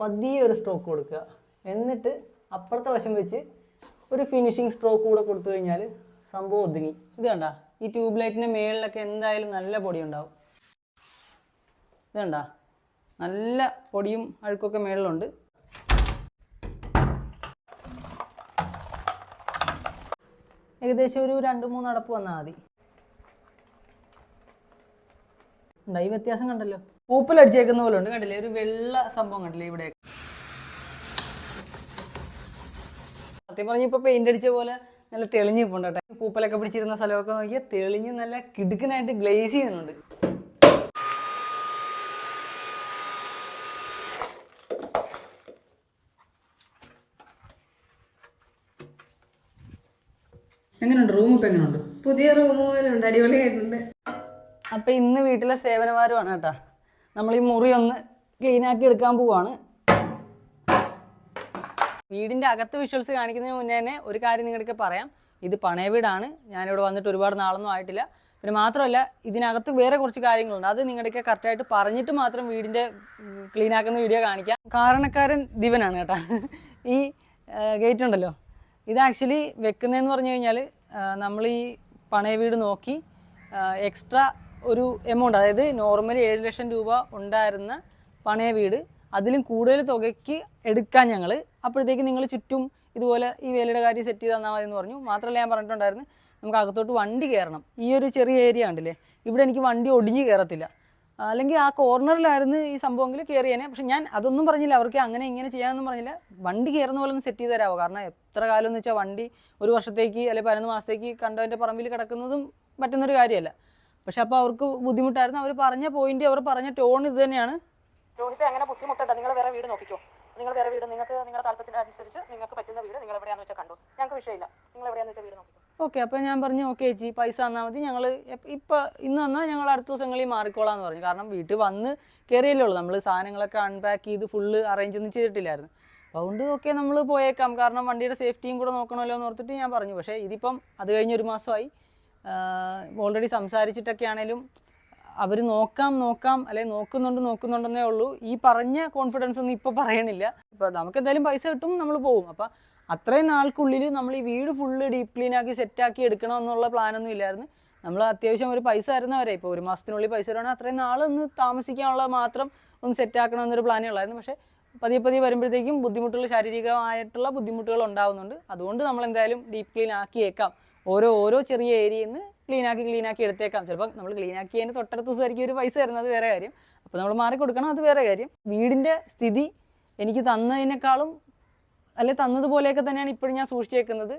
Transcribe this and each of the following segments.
പതിയെ ഒരു സ്ട്രോക്ക് കൊടുക്കുക. എന്നിട്ട് അപ്പുറത്തെ വശം വെച്ച് ഒരു ഫിനിഷിങ് സ്ട്രോക്ക് കൂടെ കൊടുത്തു കഴിഞ്ഞാൽ സംഭവം ഒതുങ്ങി. ഇത് കണ്ട? ഈ ട്യൂബ് ലൈറ്റിന്റെ മേളിലൊക്കെ എന്തായാലും നല്ല പൊടി ഉണ്ടാവും ഇത് കണ്ട? നല്ല പൊടിയും അഴുക്കൊക്കെ മേളിലുണ്ട്. ഏകദേശം ഒരു രണ്ട് മൂന്ന് അടപ്പ് വന്നാൽ മതി. ഉണ്ടായി വ്യത്യാസം കണ്ടല്ലോ? പൂപ്പൽ അടിച്ചേക്കുന്ന പോലെ ഉണ്ട് കണ്ടില്ലേ? ഒരു വെള്ള സംഭവം കണ്ടില്ലേ ഇവിടെ? സത്യം പറഞ്ഞ ഇപ്പൊ പെയിന്റ് അടിച്ച പോലെ നല്ല തെളിഞ്ഞു പോണ്ടെ പൂപ്പലൊക്കെ പിടിച്ചിരുന്ന സ്ഥലമൊക്കെ നോക്കിയാൽ തെളിഞ്ഞ് നല്ല കിടുക്കനായിട്ട് ഗ്ലേസ് ചെയ്യുന്നുണ്ട്. എങ്ങനെയുണ്ട് റൂം ഇപ്പൊ എങ്ങനെയുണ്ട് പുതിയ റൂം പോലുണ്ട്. അടിപൊളിയായിട്ടുണ്ട്. അപ്പൊ ഇന്ന് വീട്ടിലെ സേവനവാരമാണ് കേട്ടാ. നമ്മൾ ഈ മുറി ഒന്ന് ക്ലീൻ ആക്കി എടുക്കാൻ പോവാണ്. വീടിന്റെ അകത്ത് വിഷ്വൽസ് കാണിക്കുന്നതിന് മുന്നേ തന്നെ ഒരു കാര്യം നിങ്ങൾക്ക് പറയാം. ഇത് പണയ വീടാണ്. ഞാനിവിടെ വന്നിട്ട് ഒരുപാട് നാളൊന്നും ആയിട്ടില്ല. പിന്നെ മാത്രമല്ല ഇതിനകത്ത് വേറെ കുറച്ച് കാര്യങ്ങളുണ്ട്. അത് നിങ്ങളുടെയൊക്കെ കറക്റ്റായിട്ട് പറഞ്ഞിട്ട് മാത്രം വീടിന്റെ ക്ലീൻ ആക്കുന്ന വീഡിയോ കാണിക്കാം. കാരണക്കാരൻ ദിവനാണ് കേട്ടോ. ഈ ഗേറ്റ് ഉണ്ടല്ലോ. ഇത് ആക്ച്വലി വെക്കുന്നതെന്ന് പറഞ്ഞു കഴിഞ്ഞാൽ നമ്മൾ ഈ പണയ വീട് നോക്കി എക്സ്ട്രാ ഒരു എമൗണ്ട് അതായത് നോർമലി ഏഴ് ലക്ഷം രൂപ ഉണ്ടായിരുന്ന പണയ വീട് അതിലും കൂടുതൽ തുകയ്ക്ക് എടുക്കാൻ ഞങ്ങൾ അപ്പോഴത്തേക്ക് നിങ്ങൾ ചുറ്റും ഇതുപോലെ ഈ വേലയുടെ കാര്യം സെറ്റ് ചെയ്ത് തന്നാൽ മതി എന്ന് പറഞ്ഞു. മാത്രമല്ല ഞാൻ പറഞ്ഞിട്ടുണ്ടായിരുന്നു നമുക്ക് അകത്തോട്ട് വണ്ടി കയറണം ഈ ഒരു ചെറിയ ഏരിയ ഉണ്ടല്ലേ ഇവിടെ എനിക്ക് വണ്ടി ഒടിഞ്ഞു കയറത്തില്ല അല്ലെങ്കിൽ ആ കോർണറിലായിരുന്നു ഈ സംഭവമെങ്കിൽ കയറിയേനെ പക്ഷെ ഞാൻ അതൊന്നും പറഞ്ഞില്ല അവർക്ക് അങ്ങനെ ഇങ്ങനെ ചെയ്യാനൊന്നും പറഞ്ഞില്ല. വണ്ടി കയറുന്ന പോലെ ഒന്ന് സെറ്റ് ചെയ്ത് തരാമോ കാരണം എത്ര കാലം എന്ന് വെച്ചാൽ വണ്ടി ഒരു വർഷത്തേക്ക് അല്ലെങ്കിൽ പതിനൊന്ന് മാസത്തേക്ക് കണ്ടവന്റെ പറമ്പിൽ കിടക്കുന്നതും പറ്റുന്നൊരു കാര്യമല്ല. പക്ഷെ അപ്പോൾ അവർക്ക് ബുദ്ധിമുട്ടായിരുന്നു. അവർ പറഞ്ഞ പോയിന്റ് അവർ പറഞ്ഞ ടോൺ ഇത് തന്നെയാണ്. രോഹിത്തെ അങ്ങനെ ബുദ്ധിമുട്ടുണ്ട്. നിങ്ങൾ വേറെ വീട് നോക്കിക്കോ. നിങ്ങൾ വേറെ വീട് നിങ്ങൾക്ക് നിങ്ങളുടെ താല്പര്യത്തിന് അനുസരിച്ച് നിങ്ങൾക്ക് പറ്റുന്ന വീട് നിങ്ങൾ എവിടെയാണെന്ന് വെച്ചാൽ കണ്ടു. ഞങ്ങൾക്ക് വിഷയമില്ല. നിങ്ങൾ എവിടെയാണെന്ന് വെച്ചാൽ വീട് നോക്കിക്കോ. ഓക്കെ അപ്പോൾ ഞാൻ പറഞ്ഞു ഓക്കെ ചേച്ചി പൈസ തന്നാൽ മതി. ഞങ്ങൾ ഇപ്പോൾ ഇന്ന് തന്നാൽ ഞങ്ങൾ അടുത്ത ദിവസങ്ങളിൽ മാറിക്കോളാം എന്ന് പറഞ്ഞു. കാരണം വീട്ടിൽ വന്ന് കയറിയല്ലേ ഉള്ളൂ. നമ്മൾ സാധനങ്ങളൊക്കെ അൺപാക്ക് ചെയ്ത് ഫുള്ള് അറേഞ്ച് ഒന്നും ചെയ്തിട്ടില്ലായിരുന്നു. അതുകൊണ്ട് ഓക്കെ നമ്മൾ പോയേക്കാം. കാരണം വണ്ടിയുടെ സേഫ്റ്റിയും കൂടെ നോക്കണമല്ലോ എന്ന് ഓർത്തിട്ട് ഞാൻ പറഞ്ഞു. പക്ഷേ ഇതിപ്പം അത് കഴിഞ്ഞ് ഒരു മാസമായി. ഓൾറെഡി സംസാരിച്ചിട്ടൊക്കെ ആണെങ്കിലും അവർ നോക്കാം നോക്കാം അല്ലെ നോക്കുന്നുണ്ട് നോക്കുന്നുണ്ടെന്നേ ഉള്ളൂ. ഈ പറഞ്ഞ കോൺഫിഡൻസ് ഒന്നും ഇപ്പോൾ പറയണില്ല. ഇപ്പോൾ നമുക്ക് എന്തായാലും പൈസ കിട്ടും നമ്മൾ പോകും അപ്പം അത്രയും നാൾക്കുള്ളിൽ നമ്മൾ ഈ വീട് ഫുള്ള് ഡീപ് ക്ലീൻ ആക്കി സെറ്റ് ആക്കി എടുക്കണം എന്നുള്ള പ്ലാനൊന്നും ഇല്ലായിരുന്നു. നമ്മൾ അത്യാവശ്യം ഒരു പൈസ തരുന്നവരെ ഇപ്പോൾ ഒരു മാസത്തിനുള്ളിൽ പൈസ തരുവാണെങ്കിൽ അത്രയും നാൾ ഒന്ന് താമസിക്കാനുള്ള മാത്രം ഒന്ന് സെറ്റാക്കണം എന്നൊരു പ്ലാനേ ഉള്ളായിരുന്നു. പക്ഷേ പതിയെ പതിയെ വരുമ്പോഴത്തേക്കും ബുദ്ധിമുട്ടുകൾ ശാരീരികമായിട്ടുള്ള ബുദ്ധിമുട്ടുകൾ ഉണ്ടാവുന്നുണ്ട്. അതുകൊണ്ട് നമ്മൾ എന്തായാലും ഡീപ് ക്ലീൻ ആക്കിയേക്കാം. ഓരോ ഓരോ ചെറിയ ഏരിയയിൽ നിന്ന് ക്ലീൻ ആക്കി എടുത്തേക്കാം. ചിലപ്പോൾ നമ്മൾ ക്ലീൻ അതിന്റെ തൊട്ടടുത്ത ദിവസമായിരിക്കും ഒരു പൈസ തരുന്നത് വേറെ കാര്യം. അപ്പോൾ നമ്മൾ മാറി കൊടുക്കണം അത് വേറെ കാര്യം. വീടിന്റെ സ്ഥിതി എനിക്ക് തന്നതിനേക്കാളും അല്ലെ തന്നതുപോലെയൊക്കെ തന്നെയാണ് ഇപ്പോഴും ഞാൻ സൂക്ഷിച്ചേക്കുന്നത്.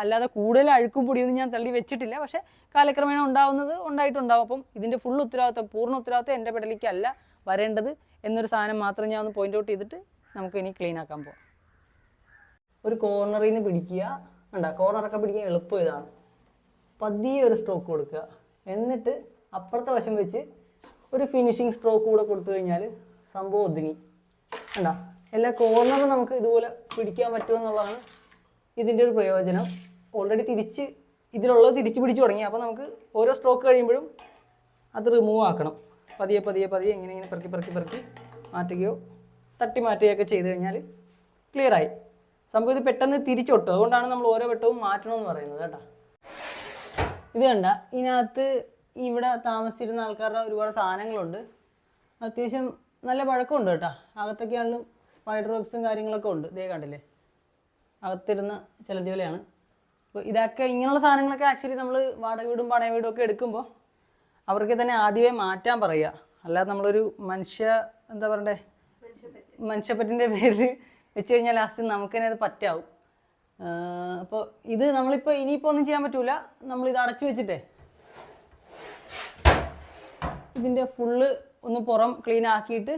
അല്ലാതെ കൂടുതൽ അഴുക്കും പൊടിയൊന്നും ഞാൻ തള്ളി വെച്ചിട്ടില്ല. പക്ഷേ കാലക്രമേണ ഉണ്ടാവുന്നത് ഉണ്ടായിട്ടുണ്ടാവും. അപ്പം ഇതിന്റെ ഫുൾ ഉത്തരവാദിത്വം പൂർണ ഉത്തരവാദിത്വം എന്റെ പെടലിക്കല്ല വരേണ്ടത് എന്നൊരു സാധനം മാത്രം ഞാൻ ഒന്ന് പോയിന്റ് ഔട്ട് ചെയ്തിട്ട് നമുക്ക് ഇനി ക്ലീൻ ആക്കാൻ പോകാം ഒരു കോർണറിൽ നിന്ന് പിടിക്കുക. വേണ്ട കോർണറൊക്കെ പിടിക്കാൻ എളുപ്പം ഇതാണ്. പതിയെ ഒരു സ്ട്രോക്ക് കൊടുക്കുക. എന്നിട്ട് അപ്പുറത്തെ വശം വെച്ച് ഒരു ഫിനിഷിങ് സ്ട്രോക്ക് കൂടെ കൊടുത്തു കഴിഞ്ഞാൽ സംഭവം ഒതുങ്ങി. വേണ്ട എല്ലാ കോർണറും നമുക്ക് ഇതുപോലെ പിടിക്കാൻ പറ്റുമെന്നുള്ളതാണ് ഇതിന്റെ ഒരു പ്രയോജനം. ഓൾറെഡി തിരിച്ച് ഇതിലുള്ളത് തിരിച്ച് പിടിച്ചു തുടങ്ങി. അപ്പോൾ നമുക്ക് ഓരോ സ്ട്രോക്ക് കഴിയുമ്പോഴും അത് റിമൂവ് ആക്കണം. പതിയെ പതിയെ പതിയെ ഇങ്ങനെ ഇങ്ങനെ പെറുക്കി പെറുക്കി പെറുക്കി മാറ്റുകയോ തട്ടി മാറ്റുകയൊക്കെ ചെയ്ത് കഴിഞ്ഞാൽ ക്ലിയർ ഇത് പെട്ടെന്ന് തിരിച്ചൊട്ടും. അതുകൊണ്ടാണ് നമ്മൾ ഓരോ വട്ടവും മാറ്റണമെന്ന് പറയുന്നത് കേട്ടോ. ഇത് കണ്ട ഇതിനകത്ത് ഇവിടെ താമസിച്ചിരുന്ന ആൾക്കാരുടെ ഒരുപാട് സാധനങ്ങളുണ്ട്. അത്യാവശ്യം നല്ല പഴക്കമുണ്ട് കേട്ടോ. അകത്തൊക്കെയാണെങ്കിലും സ്പൈഡർ വെബ്സും കാര്യങ്ങളൊക്കെ ഉണ്ട്. ഇതേ കണ്ടില്ലേ? അകത്തിരുന്ന ചിലതിവലെയാണ് അപ്പോൾ ഇതൊക്കെ ഇങ്ങനെയുള്ള സാധനങ്ങളൊക്കെ ആക്ച്വലി നമ്മൾ വാടക വീടും പണയ വീടും ഒക്കെ എടുക്കുമ്പോൾ അവർക്ക് തന്നെ ആദ്യമേ മാറ്റാൻ പറയുക. അല്ലാതെ നമ്മളൊരു മനുഷ്യ എന്താ പറയണ്ടേ? മനുഷ്യപ്പറ്റിന്റെ പേരിൽ വെച്ച് കഴിഞ്ഞാൽ ലാസ്റ്റ് നമുക്ക് തന്നെ അത് പറ്റാവും. അപ്പോൾ ഇത് നമ്മളിപ്പോൾ ഇനിയിപ്പോൾ ഒന്നും ചെയ്യാൻ പറ്റൂല. നമ്മളിത് അടച്ചു വെച്ചിട്ടേ. ഇതിന്റെ ഫുള്ള് ഒന്ന് പുറം ക്ലീൻ ആക്കിയിട്ട്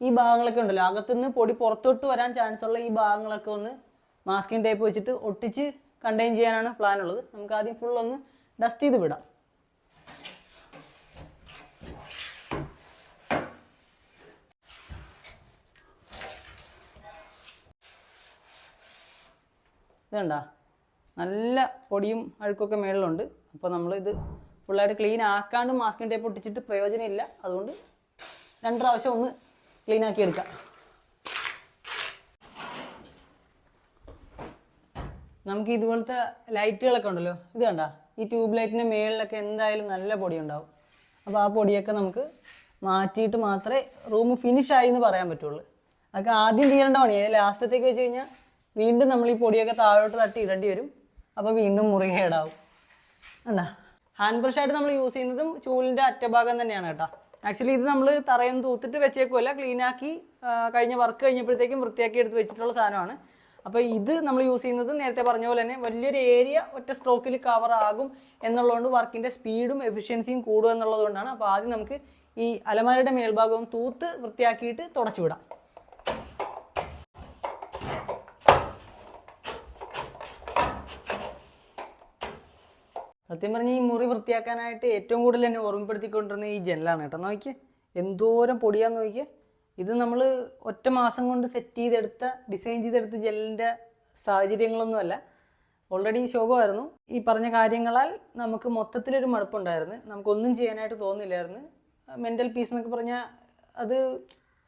ഈ ഭാഗങ്ങളൊക്കെ ഉണ്ടല്ലോ. അകത്തുനിന്ന് പൊടി പുറത്തോട്ട് വരാൻ ചാൻസ് ഉള്ള ഈ ഭാഗങ്ങളൊക്കെ ഒന്ന് മാസ്കിംഗ് ടേപ്പ് വെച്ചിട്ട് ഒട്ടിച്ച് കണ്ടെയ്ൻ ചെയ്യാനാണ് പ്ലാൻ ഉള്ളത്. നമുക്ക് ആദ്യം ഫുൾ ഒന്ന് ഡസ്റ്റ് ചെയ്ത് വിടാം. ഇതുണ്ട? നല്ല പൊടിയും അഴുക്കൊക്കെ മേളിലുണ്ട്. അപ്പോൾ ഇത് ഫുള്ളായിട്ട് ക്ലീൻ ആക്കാണ്ട് മാസ്കിൻ ടേപ്പ് ഒട്ടിച്ചിട്ട് പ്രയോജനമില്ല. അതുകൊണ്ട് രണ്ട് പ്രാവശ്യം ഒന്ന് ക്ലീൻ ആക്കി എടുക്കാം. നമുക്ക് ഇതുപോലത്തെ ലൈറ്റുകളൊക്കെ ഉണ്ടല്ലോ? ഇത് കണ്ട? ഈ ട്യൂബ് ലൈറ്റിന്റെ മേളിലൊക്കെ എന്തായാലും നല്ല പൊടി ഉണ്ടാവും. അപ്പോൾ ആ പൊടിയൊക്കെ നമുക്ക് മാറ്റിയിട്ട് മാത്രമേ റൂം ഫിനിഷ് ആയി എന്ന് പറയാൻ പറ്റുള്ളൂ. അതൊക്കെ ആദ്യം തീരേണ്ട പണിയാണ് ലാസ്റ്റത്തേക്ക് വെച്ച് കഴിഞ്ഞാൽ വീണ്ടും നമ്മൾ ഈ പൊടിയൊക്കെ താഴോട്ട് തട്ടി ഇടേണ്ടി വരും. അപ്പോൾ വീണ്ടും മുറുകേടാവും കേടാവും ഹാൻഡ് ബ്രഷ് ആയിട്ട് നമ്മൾ യൂസ് ചെയ്യുന്നതും ചൂലിന്റെ അറ്റഭാഗം തന്നെയാണ് കേട്ടോ. ആക്ച്വലി ഇത് നമ്മൾ തറയൊന്നും തൂത്തിട്ട് വെച്ചേക്കുമല്ല ക്ലീനാക്കി കഴിഞ്ഞ വർക്ക് കഴിഞ്ഞപ്പോഴത്തേക്കും വൃത്തിയാക്കി എടുത്ത് വെച്ചിട്ടുള്ള സാധനമാണ്. അപ്പോൾ ഇത് നമ്മൾ യൂസ് ചെയ്യുന്നത് നേരത്തെ പറഞ്ഞ പോലെ തന്നെ വലിയൊരു ഏരിയ ഒറ്റ സ്ട്രോക്കിൽ കവർ ആകും എന്നുള്ളതുകൊണ്ട് വർക്കിന്റെ സ്പീഡും എഫിഷ്യൻസിയും കൂടുക എന്നുള്ളത് കൊണ്ടാണ് അപ്പോൾ ആദ്യം നമുക്ക് ഈ അലമാരയുടെ മേൽഭാഗവും തൂത്ത് വൃത്തിയാക്കിയിട്ട് തുടച്ചു വിടാം. സത്യം പറഞ്ഞ ഈ മുറി വൃത്തിയാക്കാനായിട്ട് ഏറ്റവും കൂടുതൽ എന്നെ ഓർമ്മപ്പെടുത്തിക്കൊണ്ടിരുന്ന ഈ ജനലാണ് കേട്ടോ. നോക്കിയേ എന്തോരം പൊടിയാന്ന് നോക്കിയേ. ഇത് നമ്മൾ ഒറ്റ മാസം കൊണ്ട് സെറ്റ് ചെയ്തെടുത്ത ഡിസൈൻ ചെയ്തെടുത്ത ജെല്ലിന്റെ സാഹചര്യങ്ങളൊന്നുമല്ല. ഓൾറെഡി ശോകമായിരുന്നു. ഈ പറഞ്ഞ കാര്യങ്ങളാൽ നമുക്ക് മൊത്തത്തിലൊരു മടുപ്പുണ്ടായിരുന്നു. നമുക്കൊന്നും ചെയ്യാനായിട്ട് തോന്നില്ലായിരുന്നു. മെന്റൽ പീസ് എന്നൊക്കെ പറഞ്ഞാൽ അത്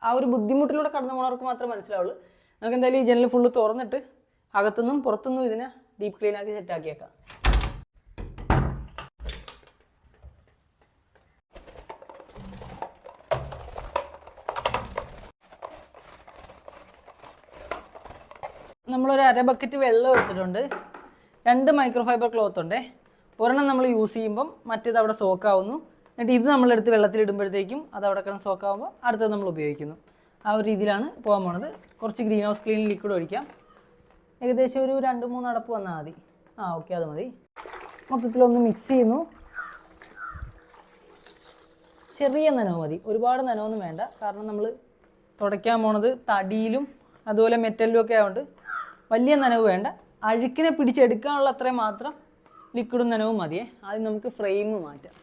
ആ ഒരു ബുദ്ധിമുട്ടിലൂടെ കടന്നു പോണവർക്ക് മാത്രമേ മനസ്സിലാവുള്ളൂ. നമുക്ക് എന്തായാലും ഈ ജനൽ ഫുള്ള് തുറന്നിട്ട് അകത്തുനിന്നും പുറത്തുനിന്നും ഇതിനെ ഡീപ്പ് ക്ലീൻ ആക്കി സെറ്റാക്കിയേക്കാം അര ബക്കറ്റ് വെള്ളം എടുത്തിട്ടുണ്ട്. രണ്ട് മൈക്രോ ഫൈബർ ക്ലോത്ത് ഉണ്ട്. ഒരെണ്ണം നമ്മൾ യൂസ് ചെയ്യുമ്പം മറ്റേത് അവിടെ സോക്കാവുന്നു എന്നിട്ട് ഇത് നമ്മളെടുത്ത് വെള്ളത്തിൽ ഇടുമ്പോഴത്തേക്കും അത് അവിടെ കിടന്ന് സോക്കാവുമ്പോൾ അടുത്തത് നമ്മൾ ഉപയോഗിക്കുന്നു. ആ ഒരു രീതിയിലാണ് പോകാൻ പോണത്. കുറച്ച് ഗ്രീൻ ഹൗസ് ക്ലീൻ ലിക്വിഡ് ഒഴിക്കാം. ഏകദേശം ഒരു രണ്ട് മൂന്ന് അടപ്പ് വന്നാൽ മതി. ആ ഓക്കെ അത് മതി. മൊത്തത്തിലൊന്ന് മിക്സ് ചെയ്യുന്നു. ചെറിയ നനവ് മതി. ഒരുപാട് നനവൊന്നും വേണ്ട. കാരണം നമ്മൾ തുടയ്ക്കാൻ പോണത് തടിയിലും അതുപോലെ മെറ്റലിലും ഒക്കെ ആയതുകൊണ്ട് വലിയ നനവ് വേണ്ട. അഴുക്കിനെ പിടിച്ചെടുക്കാനുള്ള അത്രയും മാത്രം ലിക്വിഡും നനവും മതിയേ. ആദ്യം നമുക്ക് ഫ്രെയിം മാറ്റാം.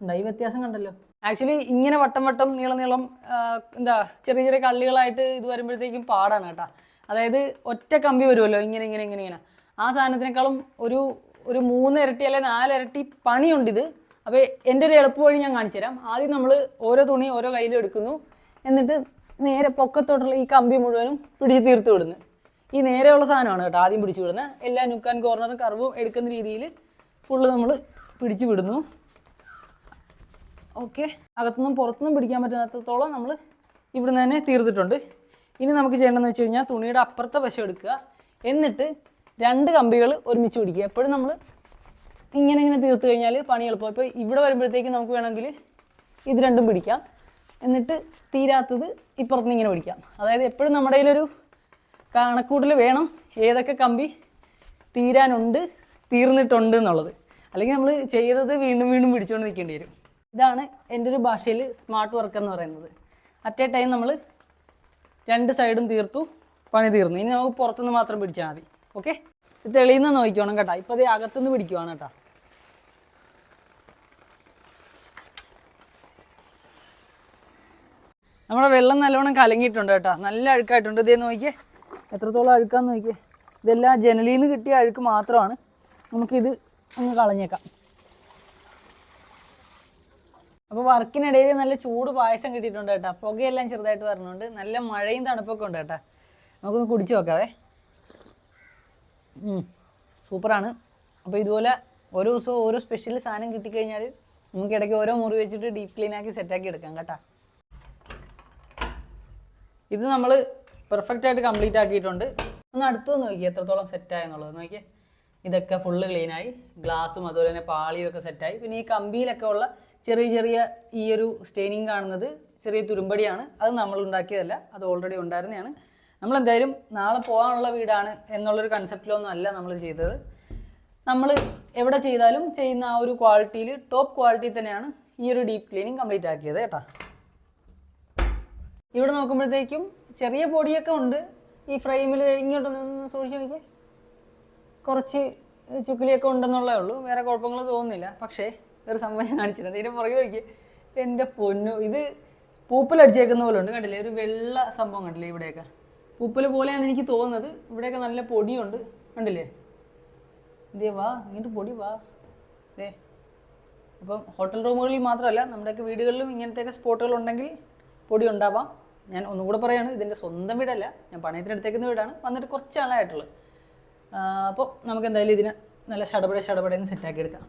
ഉണ്ടായി വ്യത്യാസം കണ്ടല്ലോ. ആക്ച്വലി ഇങ്ങനെ വട്ടം വട്ടം നീളം നീളം എന്താ ചെറിയ ചെറിയ കള്ളികളായിട്ട് ഇത് വരുമ്പോഴത്തേക്കും പാടാണ് കേട്ടോ. അതായത് ഒറ്റ കമ്പി വരുമല്ലോ ഇങ്ങനെ ഇങ്ങനെ ഇങ്ങനെ ഇങ്ങനെ. ആ സാധനത്തിനേക്കാളും ഒരു ഒരു മൂന്ന് ഇരട്ടി അല്ലെങ്കിൽ നാല് ഇരട്ടി പണിയുണ്ട് ഇത് അപ്പോൾ എന്റെ ഒരു എളുപ്പ വഴി ഞാൻ കാണിച്ചു തരാം. ആദ്യം നമ്മൾ ഓരോ തുണി ഓരോ കയ്യിലും എടുക്കുന്നു. എന്നിട്ട് നേരെ പൊക്കത്തോട്ടുള്ള ഈ കമ്പി മുഴുവനും പിടിച്ച് തീർത്ത് വിടുന്നു. ഈ നേരെയുള്ള സാധനമാണ് കേട്ടോ ആദ്യം പിടിച്ച് വിടുന്നത്. എല്ലാ നുക്കാൻ കോർണറും കർവും എടുക്കുന്ന രീതിയിൽ ഫുള്ള് നമ്മൾ പിടിച്ച് വിടുന്നു. ഓക്കെ അകത്തുനിന്നും പുറത്തുനിന്നും പിടിക്കാൻ പറ്റുന്നിടത്തോളം നമ്മൾ ഇവിടുന്ന് തന്നെ തീർത്തിട്ടുണ്ട്. ഇനി നമുക്ക് ചെയ്യേണ്ടതെന്ന് വെച്ച് കഴിഞ്ഞാൽ തുണിയുടെ അപ്പുറത്തെ വശം എടുക്കുക. എന്നിട്ട് രണ്ട് കമ്പികൾ ഒരുമിച്ച് പിടിക്കുക. എപ്പോഴും നമ്മൾ ഇങ്ങനെ ഇങ്ങനെ തീർത്ത് കഴിഞ്ഞാൽ പണി എളുപ്പം. ഇപ്പോൾ ഇവിടെ വരുമ്പോഴത്തേക്ക് നമുക്ക് വേണമെങ്കിൽ ഇത് രണ്ടും പിടിക്കാം. എന്നിട്ട് തീരാത്തത് ഇപ്പുറത്ത് ഇങ്ങനെ പിടിക്കാം. അതായത് എപ്പോഴും നമ്മുടെ കയ്യിലൊരു കണക്കൂട്ടൽ വേണം. ഏതൊക്കെ കമ്പി തീരാനുണ്ട് തീർന്നിട്ടുണ്ട് എന്നുള്ളത്. അല്ലെങ്കിൽ നമ്മൾ ചെയ്തത് വീണ്ടും വീണ്ടും പിടിച്ചുകൊണ്ട് നിൽക്കേണ്ടി വരും. ഇതാണ് എന്റെ ഒരു ഭാഷയിൽ സ്മാർട്ട് വർക്ക് എന്ന് പറയുന്നത്. അറ്റ് എ ടൈം നമ്മൾ രണ്ട് സൈഡും തീർത്തു പണി തീർന്നു. ഇനി നമുക്ക് പുറത്തുനിന്ന് മാത്രം പിടിച്ചാൽ മതി. ഓക്കെ? തെളിയുന്ന നോക്കിക്കോണം കേട്ടോ. ഇപ്പോൾ അത് അകത്തുനിന്ന് പിടിക്കുവാണ് കേട്ടോ. നമ്മുടെ വെള്ളം നല്ലവണ്ണം കലങ്ങിയിട്ടുണ്ട് കേട്ടോ. നല്ല അഴുക്കായിട്ടുണ്ട്. ഇതേ നോക്കിയേ. എത്രത്തോളം അഴുക്കാന്ന് നോക്കിയേ. ഇതെല്ലാം ജനലിൽ നിന്ന് കിട്ടിയ അഴുക്ക് മാത്രമാണ്. നമുക്കിത് ഒന്ന് കളഞ്ഞേക്കാം. അപ്പോൾ വർക്കിനിടയിൽ നല്ല ചൂട് പായസം കിട്ടിയിട്ടുണ്ട് കേട്ടോ. പുകയെല്ലാം ചെറുതായിട്ട് വരുന്നുണ്ട് നല്ല മഴയും തണുപ്പൊക്കെ ഉണ്ട് കേട്ടോ. നമുക്കൊന്ന് കുടിച്ചു നോക്കാവേ. സൂപ്പറാണ്. അപ്പോൾ ഇതുപോലെ ഓരോ ദിവസവും ഓരോ സ്പെഷ്യൽ സാധനം കിട്ടിക്കഴിഞ്ഞാൽ നമുക്ക് ഇടയ്ക്ക് ഓരോ മുറി വെച്ചിട്ട് ഡീപ് ക്ലീൻ ആക്കി സെറ്റാക്കി എടുക്കാം കേട്ടോ. ഇത് നമ്മൾ പെർഫെക്റ്റ് ആയിട്ട് കംപ്ലീറ്റ് ആക്കിയിട്ടുണ്ട്. ഒന്ന് അടുത്ത് നോക്കി എത്രത്തോളം സെറ്റായെന്നുള്ളത് നോക്കിയേ. ഇതൊക്കെ ഫുള്ള് ക്ലീനായി ഗ്ലാസും അതുപോലെ തന്നെ പാളിയും ഒക്കെ സെറ്റായി പിന്നെ ഈ കമ്പിയിലൊക്കെ ഉള്ള ചെറിയ ചെറിയ ഈ ഒരു സ്റ്റെയിനിങ് കാണുന്നത് ചെറിയ തുരുമ്പടിയാണ്. അത് നമ്മൾ ഉണ്ടാക്കിയതല്ല അത് ഓൾറെഡി ഉണ്ടായിരുന്നതാണ്. നമ്മൾ എന്തായാലും നാളെ പോകാനുള്ള വീടാണ് എന്നുള്ളൊരു കൺസെപ്റ്റിലൊന്നും അല്ല നമ്മൾ ചെയ്തത്. നമ്മൾ എവിടെ ചെയ്താലും ചെയ്യുന്ന ആ ഒരു ക്വാളിറ്റിയിൽ ടോപ്പ് ക്വാളിറ്റി തന്നെയാണ് ഈ ഒരു ഡീപ്പ് ക്ലീനിങ് കംപ്ലീറ്റ് ആക്കിയത് കേട്ടോ. ഇവിടെ നോക്കുമ്പോഴത്തേക്കും ചെറിയ പൊടിയൊക്കെ ഉണ്ട്. ഈ ഫ്രെയിമിൽ ഇങ്ങോട്ട് ഇങ്ങോട്ടൊന്ന് സൂക്ഷിച്ച് നോക്കി കുറച്ച് ചുക്കിലിയൊക്കെ ഉണ്ടെന്നുള്ളേ ഉള്ളൂ. വേറെ കുഴപ്പങ്ങൾ തോന്നുന്നില്ല. പക്ഷേ വേറെ സംഭവം ഞാൻ കാണിച്ചിട്ടുണ്ട് ഇതിന്റെ പുറകെ നോക്കി എന്റെ പൊന്നു ഇത് പൂപ്പൽ അടിച്ചേക്കുന്ന പോലെ ഉണ്ട് കണ്ടില്ലേ? ഒരു വെള്ള സംഭവം കണ്ടില്ലേ ഇവിടെയൊക്കെ? പൂപ്പൽ പോലെയാണ് എനിക്ക് തോന്നുന്നത്. ഇവിടെയൊക്കെ നല്ല പൊടിയുണ്ട്. കണ്ടില്ലേ? ഇതേ വാ ഇങ്ങോട്ട് പൊടി വാ. ദേ. അപ്പം ഹോട്ടൽ റൂമുകളിൽ മാത്രമല്ല നമ്മുടെയൊക്കെ വീടുകളിലും ഇങ്ങനത്തെയൊക്കെ സ്പോട്ടുകൾ ഉണ്ടെങ്കിൽ പൊടി ഉണ്ടാവാം. ഞാൻ ഒന്നുകൂടെ പറയാണ് ഇതിന്റെ സ്വന്തം വീടല്ല. ഞാൻ പണയത്തിന് എടുത്തേക്കുന്ന വീടാണ്. വന്നിട്ട് കുറച്ച് ആളായിട്ടുള്ളത് അപ്പോൾ നമുക്ക് എന്തായാലും ഇതിനെ നല്ല ഷടപടെ ശടപടയെന്ന് സെറ്റാക്കി എടുക്കാം.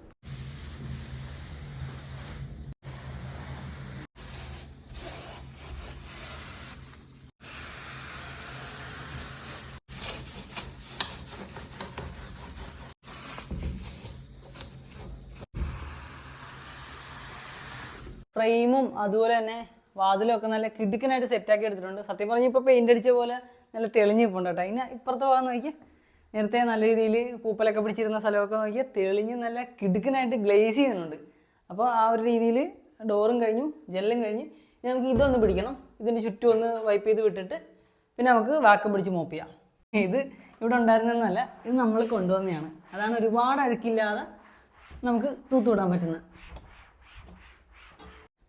ഫ്രെയിമും അതുപോലെ തന്നെ വാതിലും ഒക്കെ നല്ല കിടുക്കനായിട്ട് സെറ്റാക്കി എടുത്തിട്ടുണ്ട്. സത്യം പറഞ്ഞാൽ ഇപ്പോൾ പെയിന്റ് അടിച്ച പോലെ നല്ല തെളിഞ്ഞ് പോകണ്ട കേട്ടോ. ഇനി ഇപ്പുറത്തെ ഭാഗം നോക്കി നേരത്തെ നല്ല രീതിയിൽ പൂപ്പലൊക്കെ പിടിച്ചിരുന്ന സ്ഥലമൊക്കെ നോക്കിയാൽ തെളിഞ്ഞ് നല്ല കിടുക്കനായിട്ട് ഗ്ലേസ് ചെയ്യുന്നുണ്ട്. അപ്പോൾ ആ ഒരു രീതിയിൽ ഡോറും കഴിഞ്ഞു ജെല്ലും കഴിഞ്ഞ് നമുക്ക് ഇതൊന്ന് പിടിക്കണം. ഇതിന്റെ ചുറ്റും ഒന്ന് വൈപ്പ് ചെയ്ത് വിട്ടിട്ട് പിന്നെ നമുക്ക് വാക്കം പിടിച്ച് മോപ്പ് ചെയ്യാം. ഇത് ഇവിടെ ഉണ്ടായിരുന്നതെന്നല്ല ഇത് നമ്മൾ കൊണ്ടുവന്നതാണ്. അതാണ് ഒരുപാട് അഴുക്കില്ലാതെ നമുക്ക് തൂത്തുവിടാൻ പറ്റുന്നത്.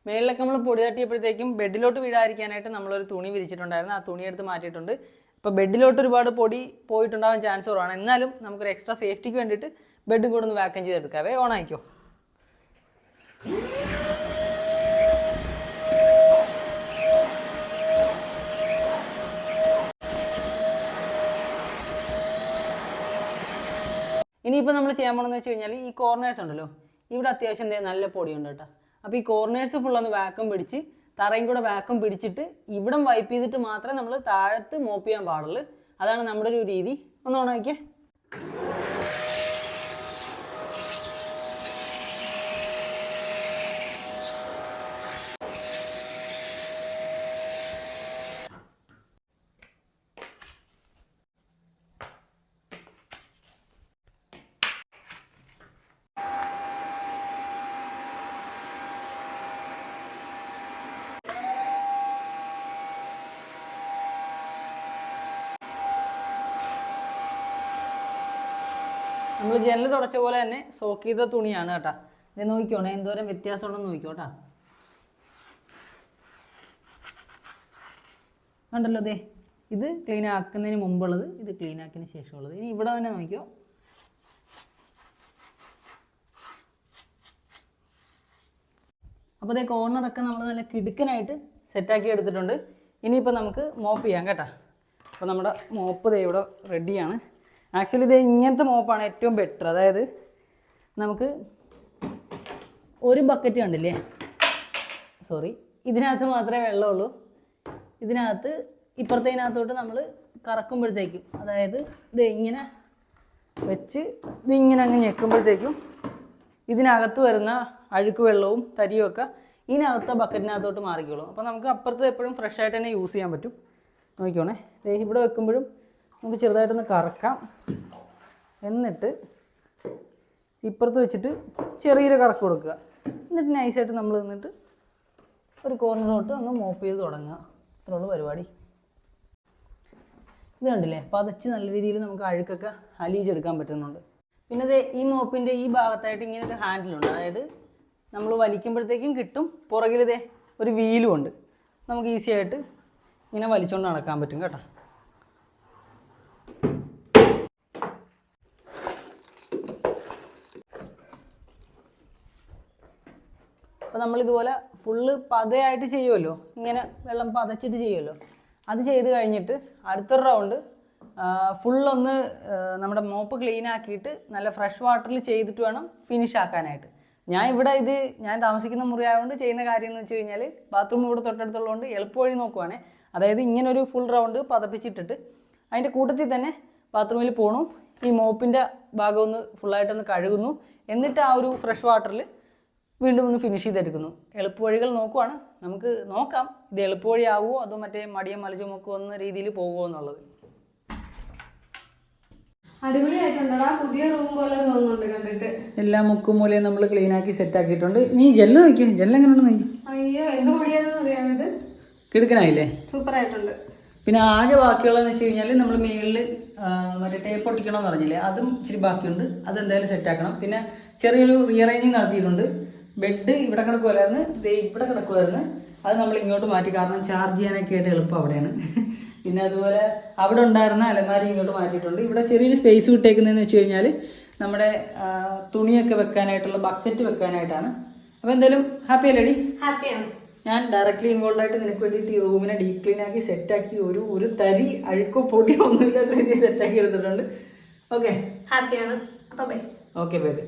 മേളിലൊക്കെ നമ്മൾ പൊടി തട്ടിയപ്പോഴത്തേക്കും ബെഡിലോട്ട് വീഴാതിരിക്കാനായിട്ട് നമ്മളൊരു തുണി വിരിച്ചിട്ടുണ്ടായിരുന്നു. ആ തുണി എടുത്ത് മാറ്റിയിട്ടുണ്ട്. ഇപ്പോൾ ബെഡിലോട്ട് ഒരുപാട് പൊടി പോയിട്ടുണ്ടാകാൻ ചാൻസ് കുറവാണ്. എന്നാലും നമുക്കൊരു എക്സ്ട്രാ സേഫ്റ്റിക്ക് വേണ്ടിയിട്ട് ബെഡ് കൂടെ ഒന്ന് വാക്കം ചെയ്തെടുക്കാവേ ഓൺ ആയിക്കോ? ഇനിയിപ്പോൾ നമ്മൾ ചെയ്യാൻ പോകണമെന്ന് വെച്ച് കഴിഞ്ഞാൽ ഈ കോർണേഴ്സ് ഉണ്ടല്ലോ. ഇവിടെ അത്യാവശ്യം നല്ല പൊടിയുണ്ട് കേട്ടോ. അപ്പോൾ ഈ കോർണേഴ്സ് ഫുൾ ഒന്ന് വാക്കം പിടിച്ച് തറയും കൂടെ വാക്കം പിടിച്ചിട്ട് ഇവിടം വൈപ്പ് ചെയ്തിട്ട് മാത്രമേ നമ്മൾ താഴത്ത് മോപ്പ് ചെയ്യാൻ പാടുള്ളൂ. അതാണ് നമ്മുടെ ഒരു രീതി. ഒന്ന് ഓണാക്കിയേ. നമ്മൾ ജനൽ തുടച്ച പോലെ തന്നെ സോക്ക് ചെയ്ത തുണിയാണ് കേട്ടോ. ഇത് നോക്കിക്കോണേ എന്തോരം വ്യത്യാസമുണ്ടെന്ന് നോക്കിക്കോട്ടാ കണ്ടല്ലോ അതെ ഇത് ക്ലീൻ ആക്കുന്നതിന് മുമ്പുള്ളത് ഇത് ക്ലീൻ ആക്കിയതിന് ശേഷമുള്ളത്. ഇനി ഇവിടെ തന്നെ നോക്കിയോ അപ്പോൾ അതേ കോർണറൊക്കെ നമ്മൾ നല്ല കിടുക്കനായിട്ട് സെറ്റാക്കി എടുത്തിട്ടുണ്ട്. ഇനിയിപ്പോൾ നമുക്ക് മോപ്പ് ചെയ്യാം കേട്ടോ. അപ്പോൾ നമ്മുടെ മോപ്പ് ദേ ഇവിടെ റെഡിയാണ് ആക്ച്വലി ഇത് ഇങ്ങനത്തെ മോപ്പാണ് ഏറ്റവും ബെറ്റർ അതായത് നമുക്ക് ഒരു ബക്കറ്റ് കണ്ടില്ലേ? സോറി ഇതിനകത്ത് മാത്രമേ വെള്ളമുള്ളൂ. ഇതിനകത്ത് ഇപ്പുറത്തേനകത്തോട്ട് നമ്മൾ കറക്കുമ്പോഴത്തേക്കും അതായത് ഇത് ഇങ്ങനെ വെച്ച് ഇതിങ്ങനെ അങ്ങ് ഞെക്കുമ്പോഴത്തേക്കും ഇതിനകത്ത് വരുന്ന അഴുക്ക് വെള്ളവും തരിയും ഒക്കെ ഇതിനകത്തെ ബക്കറ്റിനകത്തോട്ട് മാറിക്കോളും. അപ്പോൾ നമുക്ക് അപ്പുറത്ത് എപ്പോഴും ഫ്രഷ് ആയിട്ട് തന്നെ യൂസ് ചെയ്യാൻ പറ്റും. നോക്കിക്കോണേ. ഇവിടെ വെക്കുമ്പോഴും നമുക്ക് ചെറുതായിട്ടൊന്ന് കറക്കാം. എന്നിട്ട് ഇപ്പുറത്ത് വെച്ചിട്ട് ചെറിയൊരു കറക്ക് കൊടുക്കുക. എന്നിട്ട് നൈസായിട്ട് നമ്മൾ നിന്നിട്ട് ഒരു കോർണറിലോട്ട് ഒന്ന് മോപ്പ് ചെയ്ത് തുടങ്ങുക. ഇത്രേ ഉള്ളൂ പരിപാടി. ഇത് കണ്ടില്ലേ? പതച്ച് നല്ല രീതിയിൽ നമുക്ക് അഴുക്കൊക്കെ അലിയിച്ചെടുക്കാൻ പറ്റുന്നുണ്ട്. പിന്നെ ദേ ഈ മോപ്പിന്റെ ഈ ഭാഗത്തായിട്ട് ഇങ്ങനെ ഒരു ഹാൻഡിലുണ്ട് അതായത് നമ്മൾ വലിക്കുമ്പോഴത്തേക്കും കിട്ടും. പുറകിലിതേ ഒരു വീലും ഉണ്ട്. നമുക്ക് ഈസി ആയിട്ട് ഇങ്ങനെ വലിച്ചുകൊണ്ട് നടക്കാൻ പറ്റും കേട്ടോ. അപ്പോൾ നമ്മളിതുപോലെ ഫുള്ള് പതയായിട്ട് ചെയ്യുമല്ലോ ഇങ്ങനെ വെള്ളം പതച്ചിട്ട് ചെയ്യുമല്ലോ അത് ചെയ്ത് കഴിഞ്ഞിട്ട് അടുത്തൊരു റൗണ്ട് ഫുള്ളൊന്ന് നമ്മുടെ മോപ്പ് ക്ലീൻ ആക്കിയിട്ട് നല്ല ഫ്രഷ് വാട്ടറിൽ ചെയ്തിട്ട് വേണം ഫിനിഷ് ആക്കാനായിട്ട്. ഞാൻ ഇവിടെ ഇത് ഞാൻ താമസിക്കുന്ന മുറിയായതുകൊണ്ട് ചെയ്യുന്ന കാര്യം എന്ന് വെച്ച് കഴിഞ്ഞാൽ ബാത്റൂം ഇവിടെ തൊട്ടടുത്തുള്ളതുകൊണ്ട് എളുപ്പവഴി നോക്കുവാണേ. അതായത് ഇങ്ങനെ ഒരു ഫുൾ റൗണ്ട് പതപ്പിച്ചിട്ടിട്ട് അതിന്റെ കൂട്ടത്തിൽ തന്നെ ബാത്റൂമിൽ പോകണം ഈ മോപ്പിന്റെ ഭാഗം ഒന്ന് ഫുള്ളായിട്ടൊന്ന് കഴുകുന്നു. എന്നിട്ട് ആ ഒരു ഫ്രഷ് വാട്ടറിൽ വീണ്ടും ഒന്ന് ഫിനിഷ് ചെയ്തെടുക്കുന്നു. എളുപ്പവഴികൾ നോക്കുവാണ്. നമുക്ക് നോക്കാം. ഇത് എളുപ്പവഴിയാവുമോ അതോ മറ്റേ മടിയം മലിച്ചും ഒക്കെ എന്ന രീതിയിൽ പോകുമോ എന്നുള്ളത്. അടിപൊളിയായിട്ടുണ്ടടാ. പുതിയ റൂം പോലെ തോന്നുന്നുണ്ട് കണ്ടിട്ട്. എല്ലാ മുക്കും മൂലയും നമ്മൾ ക്ലീൻ ആക്കി സെറ്റ് ആക്കിയിട്ടുണ്ട്. നീ ജെല്ല് നോക്കിയോ? ജെല്ല് എങ്ങനെയാണ് നോക്കി പൊടിയാണെന്ന് അറിയാമത്. കിടക്കനായില്ലേ? സൂപ്പർ ആയിട്ടുണ്ട് പിന്നെ ആകെ ബാക്കിയുള്ളതെന്ന് വെച്ച് കഴിഞ്ഞാൽ നമ്മൾ മേളിൽ മറ്റേ ടേപ്പ് ഒട്ടിക്കണമെന്ന് പറഞ്ഞില്ലേ? അതും ഇച്ചിരി ബാക്കിയുണ്ട്. അതെന്തായാലും സെറ്റ് ആക്കണം. പിന്നെ ചെറിയൊരു റീഅറേഞ്ചിങ് നടത്തിയിട്ടുണ്ട്. ബെഡ് ഇവിടെ കിടക്കുമായിരുന്നു ദേ ഇവിടെ കിടക്കുമായിരുന്നു അത് നമ്മൾ ഇങ്ങോട്ട് മാറ്റി. കാരണം ചാർജ് ചെയ്യാനൊക്കെ ആയിട്ട് എളുപ്പം അവിടെയാണ്. പിന്നെ അതുപോലെ അവിടെ ഉണ്ടായിരുന്ന അലമാരി ഇങ്ങോട്ട് മാറ്റിയിട്ടുണ്ട്. ഇവിടെ ചെറിയൊരു സ്പേസ് വിട്ടേക്കുന്നതെന്ന് വെച്ച് കഴിഞ്ഞാൽ നമ്മുടെ തുണിയൊക്കെ വെക്കാനായിട്ടുള്ള ബക്കറ്റ് വെക്കാനായിട്ടാണ്. അപ്പോൾ എന്തായാലും ഹാപ്പി അല്ലേടി ഹാപ്പിയാണ് ഞാൻ ഡയറക്റ്റ്ലി ഇൻവോൾവ് ആയിട്ട് നിനക്ക് വേണ്ടിയിട്ട് ഈ റൂമിനെ ഡീപ് ക്ലീൻ ആക്കി സെറ്റാക്കി ഒരു ഒരു തരി അഴുക്കോ പൊടിയോ ഒന്നുമില്ലാത്ത രീതിയിൽ സെറ്റാക്കി എടുത്തിട്ടുണ്ട്. ഓക്കെ ഹാപ്പിയാണ് അപ്പോൾ ബൈ ഓക്കെ ബേബി